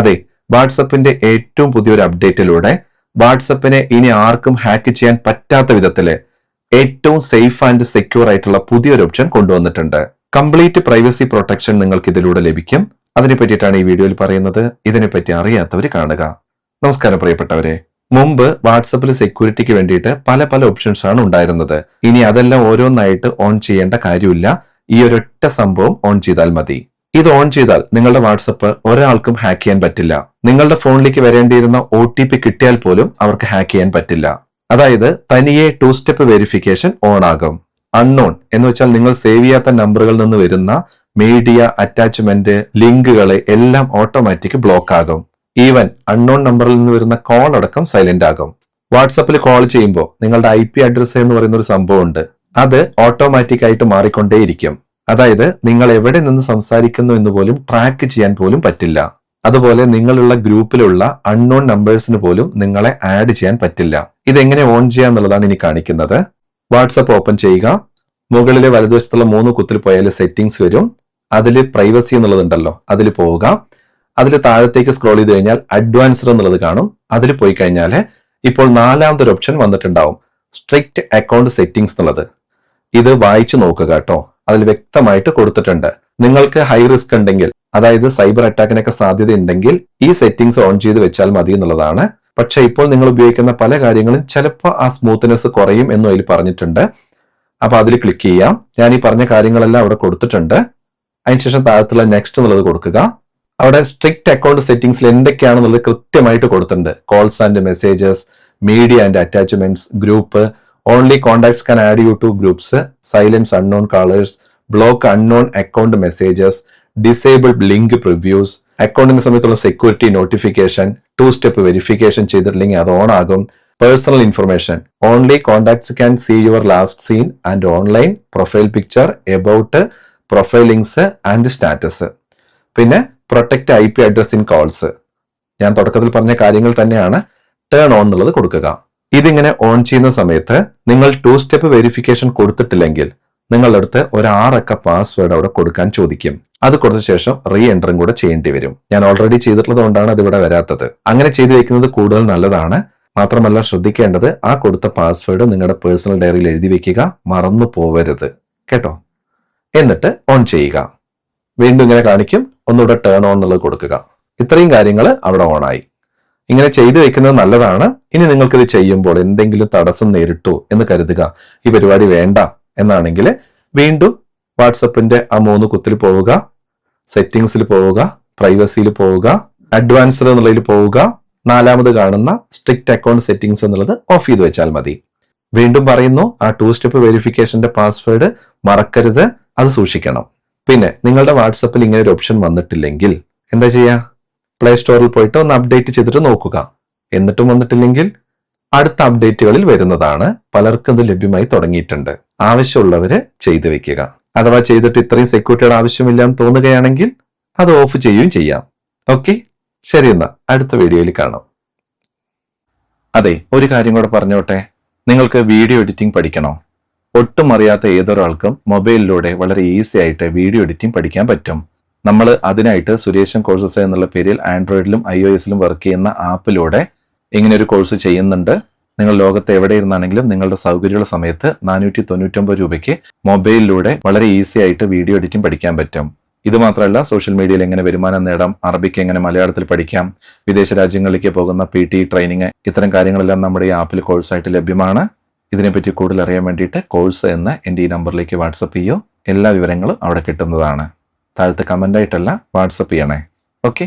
അതെ വാട്സപ്പിന്റെ ഏറ്റവും പുതിയൊരു അപ്ഡേറ്റിലൂടെ വാട്സപ്പിനെ ഇനി ആർക്കും ഹാക്ക് ചെയ്യാൻ പറ്റാത്ത വിധത്തിൽ ഏറ്റവും സേഫ് ആൻഡ് സെക്യൂർ ആയിട്ടുള്ള പുതിയൊരു ഓപ്ഷൻ കൊണ്ടുവന്നിട്ടുണ്ട്. കംപ്ലീറ്റ് പ്രൈവസി പ്രൊട്ടക്ഷൻ നിങ്ങൾക്ക് ഇതിലൂടെ ലഭിക്കും. അതിനെ പറ്റിയിട്ടാണ് ഈ വീഡിയോയിൽ പറയുന്നത്. ഇതിനെപ്പറ്റി അറിയാത്തവർ കാണുക. നമസ്കാരം പ്രിയപ്പെട്ടവരെ. മുമ്പ് വാട്സപ്പിൽ സെക്യൂരിറ്റിക്ക് വേണ്ടിയിട്ട് പല പല ഓപ്ഷൻസ് ആണ് ഉണ്ടായിരുന്നത്. ഇനി അതെല്ലാം ഓരോന്നായിട്ട് ഓൺ ചെയ്യേണ്ട കാര്യമില്ല. ഈ ഒരൊറ്റ സംഭവം ഓൺ ചെയ്താൽ മതി. ഇത് ഓൺ ചെയ്താൽ നിങ്ങളുടെ വാട്സപ്പ് ഒരാൾക്കും ഹാക്ക് ചെയ്യാൻ പറ്റില്ല. നിങ്ങളുടെ ഫോണിലേക്ക് വരേണ്ടിയിരുന്ന ഒ ടി പി കിട്ടിയാൽ പോലും അവർക്ക് ഹാക്ക് ചെയ്യാൻ പറ്റില്ല. അതായത് തനിയെ ടു സ്റ്റെപ്പ് വെരിഫിക്കേഷൻ ഓൺ ആകും. അൺനോൺ എന്ന് വെച്ചാൽ നിങ്ങൾ സേവ് ചെയ്യാത്ത നമ്പറുകളിൽ നിന്ന് വരുന്ന മീഡിയ അറ്റാച്ച്മെന്റ് ലിങ്കുകളെ എല്ലാം ഓട്ടോമാറ്റിക് ബ്ലോക്ക് ആകും. ഈവൻ അൺനോൺ നമ്പറിൽ നിന്ന് വരുന്ന കോൾ അടക്കം സൈലന്റ് ആകും. വാട്സപ്പിൽ കോൾ ചെയ്യുമ്പോൾ നിങ്ങളുടെ ഐ പി അഡ്രസ് എന്ന് പറയുന്ന ഒരു സംഭവം ഉണ്ട് അത് ഓട്ടോമാറ്റിക് ആയിട്ട് മാറിക്കൊണ്ടേയിരിക്കും. അതായത് നിങ്ങൾ എവിടെ നിന്ന് സംസാരിക്കുന്നു എന്ന് പോലും ട്രാക്ക് ചെയ്യാൻ പോലും പറ്റില്ല. അതുപോലെ നിങ്ങളുള്ള ഗ്രൂപ്പിലുള്ള അൺനോൺ നമ്പേഴ്സിന് പോലും നിങ്ങളെ ആഡ് ചെയ്യാൻ പറ്റില്ല. ഇതെങ്ങനെ ഓൺ ചെയ്യാം എന്നുള്ളതാണ് ഇനി കാണിക്കുന്നത്. വാട്സപ്പ് ഓപ്പൺ ചെയ്യുക. മുകളിലെ വലതുവശത്തുള്ള മൂന്ന് കുത്തിൽ പോയാൽ സെറ്റിംഗ്സ് വരും. അതിൽ പ്രൈവസി എന്നുള്ളതുണ്ടല്ലോ അതിൽ പോവുക. അതിൽ താഴത്തേക്ക് സ്ക്രോൾ ചെയ്ത് കഴിഞ്ഞാൽ അഡ്വാൻസ്ഡ് എന്നുള്ളത് കാണും. അതിൽ പോയി കഴിഞ്ഞാൽ ഇപ്പോൾ നാലാമത്തെ ഒരു ഓപ്ഷൻ വന്നിട്ടുണ്ടാവും. സ്ട്രിക്റ്റ് അക്കൗണ്ട് സെറ്റിംഗ്സ് എന്നുള്ളത്. ഇത് വായിച്ചു നോക്കുക കേട്ടോ. അതിൽ വ്യക്തമായിട്ട് കൊടുത്തിട്ടുണ്ട്. നിങ്ങൾക്ക് ഹൈ റിസ്ക് ഉണ്ടെങ്കിൽ അതായത് സൈബർ അറ്റാക്കിനൊക്കെ സാധ്യത ഉണ്ടെങ്കിൽ ഈ സെറ്റിംഗ്സ് ഓൺ ചെയ്ത് വെച്ചാൽ മതി എന്നുള്ളതാണ്. പക്ഷേ ഇപ്പോൾ നിങ്ങൾ ഉപയോഗിക്കുന്ന പല കാര്യങ്ങളും ചിലപ്പോൾ ആ സ്മൂത്ത്നെസ് കുറയും എന്നും അതിൽ പറഞ്ഞിട്ടുണ്ട്. അപ്പൊ അതിൽ ക്ലിക്ക് ചെയ്യാം. ഞാൻ ഈ പറഞ്ഞ കാര്യങ്ങളെല്ലാം അവിടെ കൊടുത്തിട്ടുണ്ട്. അതിനുശേഷം താഴത്തുള്ള നെക്സ്റ്റ് എന്നുള്ളത് കൊടുക്കുക. അവിടെ സ്ട്രിക്റ്റ് അക്കൗണ്ട് സെറ്റിംഗ്സിൽ എന്തൊക്കെയാണെന്നുള്ളത് കൃത്യമായിട്ട് കൊടുത്തിട്ടുണ്ട്. Calls and messages media and attachments group only contacts can add you to groups silence unknown callers block unknown account messages disabled link previews അക്കൗണ്ടിന്റെ സമയത്തുള്ള security notification two step verification ചെയ്തിട്ടില്ലെങ്കിൽ അത് on ആകും. Personal information only contacts can see your last seen and online profile picture about profile links and status പിന്നെ protect I P address in calls ഞാൻ തുടക്കത്തിൽ പറഞ്ഞ കാര്യങ്ങൾ തന്നെയാണ്. ടേൺ ഓൺ എന്നുള്ളത് കൊടുക്കുക. ഇതിങ്ങനെ ഓൺ ചെയ്യുന്ന സമയത്ത് നിങ്ങൾ ടു സ്റ്റെപ്പ് വെരിഫിക്കേഷൻ കൊടുത്തിട്ടില്ലെങ്കിൽ നിങ്ങളുടെ അടുത്ത് ഒരു ആറക്ക പാസ്വേഡ് അവിടെ കൊടുക്കാൻ ചോദിക്കും. അത് കൊടുത്ത ശേഷം റീ എൻട്രും കൂടെ ചെയ്യേണ്ടി വരും. ഞാൻ ഓൾറെഡി ചെയ്തിട്ടുള്ളത് കൊണ്ടാണ് അത് ഇവിടെ വരാത്തത്. അങ്ങനെ ചെയ്തു വെക്കുന്നത് കൂടുതൽ നല്ലതാണ്. മാത്രമല്ല ശ്രദ്ധിക്കേണ്ടത് ആ കൊടുത്ത പാസ്വേഡ് നിങ്ങളുടെ പേഴ്സണൽ ഡയറിയിൽ എഴുതി വെക്കുക മറന്നു പോവരുത്. കേട്ടോ? എന്നിട്ട് ഓൺ ചെയ്യുക. വീണ്ടും ഇങ്ങനെ കാണിക്കും. ഒന്നുകൂടെ ടേൺ ഓൺ എന്നുള്ളത് കൊടുക്കുക. ഇത്രയും കാര്യങ്ങൾ അവിടെ ഓണായി ഇങ്ങനെ ചെയ്തു വെക്കുന്നത് നല്ലതാണ്. ഇനി നിങ്ങൾക്കിത് ചെയ്യുമ്പോൾ എന്തെങ്കിലും തടസ്സം നേരിട്ടു എന്ന് കരുതുക. ഈ പരിപാടി വേണ്ട. എന്നാണെങ്കിൽ വീണ്ടും വാട്സപ്പിന്റെ ആ മൂന്ന് കുത്തിൽ പോവുക സെറ്റിങ്സിൽ പോവുക പ്രൈവസിയിൽ പോവുക അഡ്വാൻസ്ഡ് എന്നുള്ളതിൽ പോവുക നാലാമത് കാണുന്ന സ്ട്രിക്റ്റ് അക്കൗണ്ട് സെറ്റിംഗ്സ് എന്നുള്ളത് ഓഫ് ചെയ്ത് വെച്ചാൽ മതി. വീണ്ടും പറയുന്നു ആ ടു സ്റ്റെപ്പ് വെരിഫിക്കേഷന്റെ പാസ്വേഡ് മറക്കരുത് അത് സൂക്ഷിക്കണം. പിന്നെ നിങ്ങളുടെ വാട്സപ്പിൽ ഇങ്ങനെ ഒരു ഓപ്ഷൻ വന്നിട്ടില്ലെങ്കിൽ എന്താ ചെയ്യുക പ്ലേ സ്റ്റോറിൽ പോയിട്ട് ഒന്ന് അപ്ഡേറ്റ് ചെയ്തിട്ട് നോക്കുക. എന്നിട്ടും വന്നിട്ടില്ലെങ്കിൽ അടുത്ത അപ്ഡേറ്റുകളിൽ വരുന്നതാണ്. പലർക്കും ഇത് ലഭ്യമായി തുടങ്ങിയിട്ടുണ്ട്. ആവശ്യമുള്ളവര് ചെയ്തു വെക്കുക. അഥവാ ചെയ്തിട്ട് ഇത്രയും സെക്യൂരിറ്റിയുടെ ആവശ്യമില്ല എന്ന് തോന്നുകയാണെങ്കിൽ അത് ഓഫ് ചെയ്യുകയും ചെയ്യാം. ഓക്കെ ശരി എന്നാ അടുത്ത വീഡിയോയിൽ കാണാം. അതെ ഒരു കാര്യം കൂടെ പറഞ്ഞോട്ടെ. നിങ്ങൾക്ക് വീഡിയോ എഡിറ്റിംഗ് പഠിക്കണോ? ഒട്ടും അറിയാത്ത ഏതൊരാൾക്കും മൊബൈലിലൂടെ വളരെ ഈസി ആയിട്ട് വീഡിയോ എഡിറ്റിംഗ് പഠിക്കാൻ പറ്റും. നമ്മൾ അതിനായിട്ട് സുരേഷൻ കോഴ്സസ് എന്നുള്ള പേരിൽ ആൻഡ്രോയിഡിലും ഐ ഒ എസിലും വർക്ക് ചെയ്യുന്ന ആപ്പിലൂടെ ഇങ്ങനെ ഒരു കോഴ്സ് ചെയ്യുന്നുണ്ട്. നിങ്ങൾ ലോകത്ത് എവിടെ ഇരുന്നാണെങ്കിലും നിങ്ങളുടെ സൗകര്യമുള്ള സമയത്ത് നാനൂറ്റി തൊണ്ണൂറ്റൊമ്പത് രൂപയ്ക്ക് മൊബൈലിലൂടെ വളരെ ഈസി ആയിട്ട് വീഡിയോ എഡിറ്റിംഗ് പഠിക്കാൻ പറ്റും. ഇത് മാത്രമല്ല സോഷ്യൽ മീഡിയയിൽ എങ്ങനെ വരുമാനം നേടാം അറബിക്ക് എങ്ങനെ മലയാളത്തിൽ പഠിക്കാം വിദേശ രാജ്യങ്ങളിലേക്ക് പോകുന്ന പി ടി ട്രെയിനിങ് ഇത്തരം കാര്യങ്ങളെല്ലാം നമ്മുടെ ഈ ആപ്പിൽ കോഴ്സായിട്ട് ലഭ്യമാണ്. ഇതിനെപ്പറ്റി കൂടുതൽ അറിയാൻ വേണ്ടിയിട്ട് കോഴ്സ് എന്ന എന്റെ ഈ നമ്പറിലേക്ക് വാട്സപ്പ് ചെയ്യോ. എല്ലാ വിവരങ്ങളും അവിടെ കിട്ടുന്നതാണ്. താഴത്തെ കമന്റായിട്ടല്ല വാട്സപ്പ് ചെയ്യണേ. ഓക്കെ